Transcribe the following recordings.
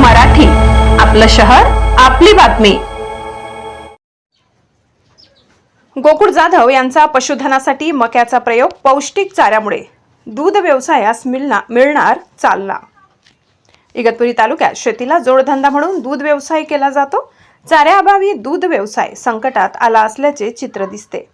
मराठी. आपलं शहर आपली बातमी. गोकुळ जाधव यांचा पशुधनासाठी मक्याचा प्रयोग पौष्टिक चाऱ्यामुळे. दूध व्यवसायास मिळणार मिळणार चालना. इगतपुरी तालुक्यात शेतीला जोडधंदा म्हणून दूध व्यवसाय केला जातो. चाऱ्याअभावी दूध व्यवसाय संकटात आला असल्याचे चित्र दिसते.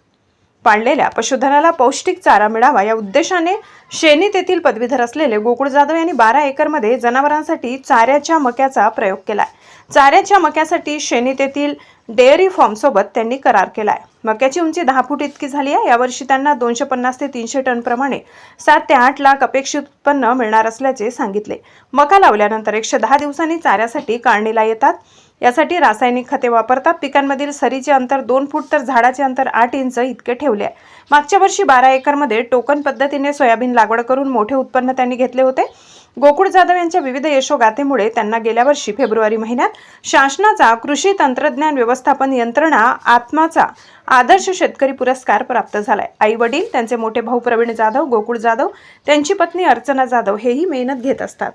पाळलेल्या पशुधनाला पौष्टिक चारा मिळावा या उद्देशाने शेनी तेथील पदवीधर असलेले गोकुळ जाधव यांनी बारा एकरमध्ये जनावरांसाठी चाऱ्याच्या मक्याचा प्रयोग केलाय. चाऱ्याच्या मक्यासाठी शेनी तेथील डेअरी फार्मसोबत त्यांनी करार केलाय. मक्याची उंची दहा फूट इतकी झाली आहे. यावर्षी त्यांना दोनशे पन्नास ते तीनशे टनप्रमाणे सात ते आठ लाख अपेक्षित उत्पन्न मिळणार असल्याचे सांगितले. मका लावल्यानंतर एकशे दहा दिवसांनी चाऱ्यासाठी काढणीला येतात. यासाठी रासायनिक खते वापरतात. पिकांमधील सरीचे अंतर दोन फूट तर झाडाचे अंतर आठ इंच इतके ठेवले आहे. मागच्या वर्षी बारा एकरमध्ये टोकन पद्धतीने सोयाबीन लागवड करून मोठे उत्पन्न त्यांनी घेतले होते. गोकुळ जाधव यांच्या विविध यशोगाथेमुळे त्यांना गेल्या वर्षी फेब्रुवारी महिन्यात शासनाचा कृषी तंत्रज्ञान व्यवस्थापन यंत्रणा आत्माचा आदर्श शेतकरी पुरस्कार प्राप्त झालाय. आई वडील त्यांचे मोठे भाऊ प्रवीण जाधव गोकुळ जाधव त्यांची पत्नी अर्चना जाधव हेही मेहनत घेत असतात.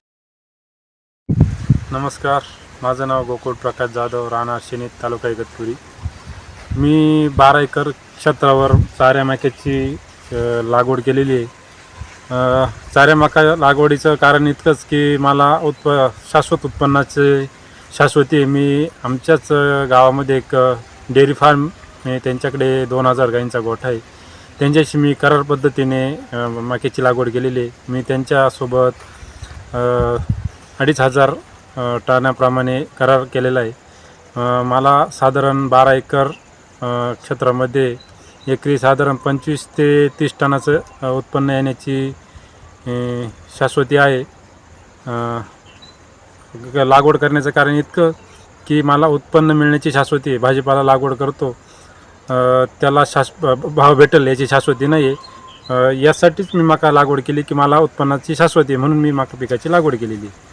नमस्कार. माझं नाव गोकुळ प्रकाश जाधव राहणार शेनीत तालुका इगतपुरी. मी बारा एकर क्षेत्रावर चाऱ्या मॅकेची लागवड केलेली आहे. चाऱ्या मका लागवडीचं कारण इतकंच की मला उत्प शाश्वत उत्पन्नाचे शाश्वती आहे. मी आमच्याच गावामध्ये एक डेअरी फार्म आहे. त्यांच्याकडे दोन हजार गाईंचा गोठा आहे. त्यांच्याशी मी करार पद्धतीने मक्याची लागवड केलेली आहे. मी त्यांच्यासोबत अडीच हजार टाण्याप्रमाणे करार केलेला आहे. मला साधारण बारा एकर क्षेत्रामध्ये एकरी साधारण पंचवीस ते तीस टनाचं उत्पन्न येण्याची हे शाश्वती आहे. लागवड करण्याचं कारण इतकं की मला उत्पन्न मिळण्याची शाश्वती आहे. भाजीपाला लागवड करतो. त्याला शाश भाव भेटेल याची शाश्वती नाही आहे यासाठीच मी मका लागवड केली की मला उत्पन्नाची शाश्वती आहे म्हणून मी मका पिकाची लागवड केलेली आहे.